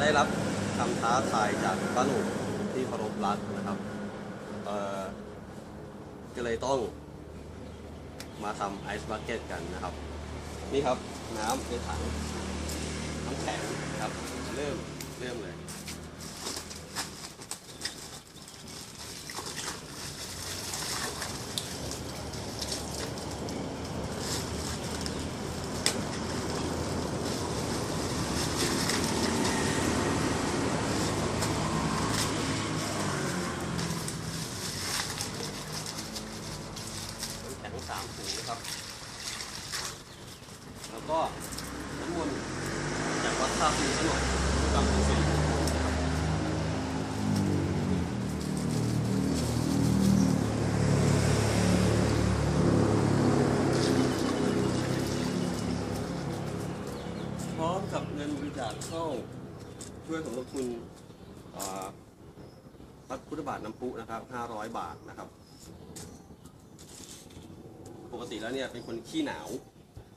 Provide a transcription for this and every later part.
ได้รับคำท้าทายจากป้าหนุ่มที่เคารพรักนะครับเอ่อก็เลยต้องมาทำไอซ์บักเก็ตกันนะครับ นี่ครับน้ำในถังน้ำแข็งครับ เริ่มเริ่มเลย น้งสามถุงนะครับ แล้วก็น้ำมนต์จากวัดท่าพีสักหน่อยบางเป็นสิริพร้อมกับเงินบริจาคเข้าช่วยสมทบทุนอ่าพระพุทธบาทน้ำพุนะครับ 500 บาทนะครับ ปกติแล้วเนี่ยเป็นคนขี้หนาว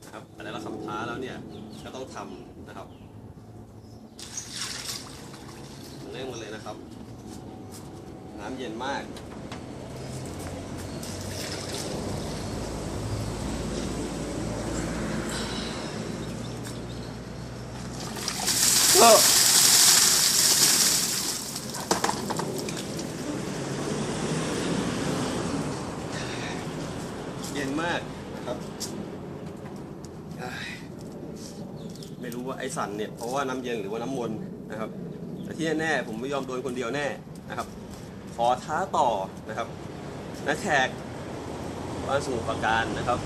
นะครับอะไรละคำท้าแล้วเนี่ยก็ต้องทำนะครับเร่งมาเลยนะครับ น้ำเย็นมากก็ เย็นมากนะครับไม่รู้ว่าไอ้สันเนี่ยเพราะว่าน้ำเย็นหรือว่าน้ำมนต์นะครับ แต่ที่แน่ๆผมไม่ยอมโดนคนเดียวแน่นะครับ ขอท้าต่อนะครับนักแขกบ้านสมุทรปราการนะครับ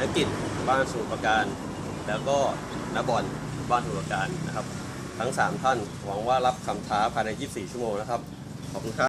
นักกิจบ้านสมุทรปราการ แล้วก็นักบอลบ้านสมุทรปราการนะครับ ทั้ง 3 ท่านหวังว่ารับคำท้าภายใน 24 ชั่วโมงนะครับขอบคุณครับ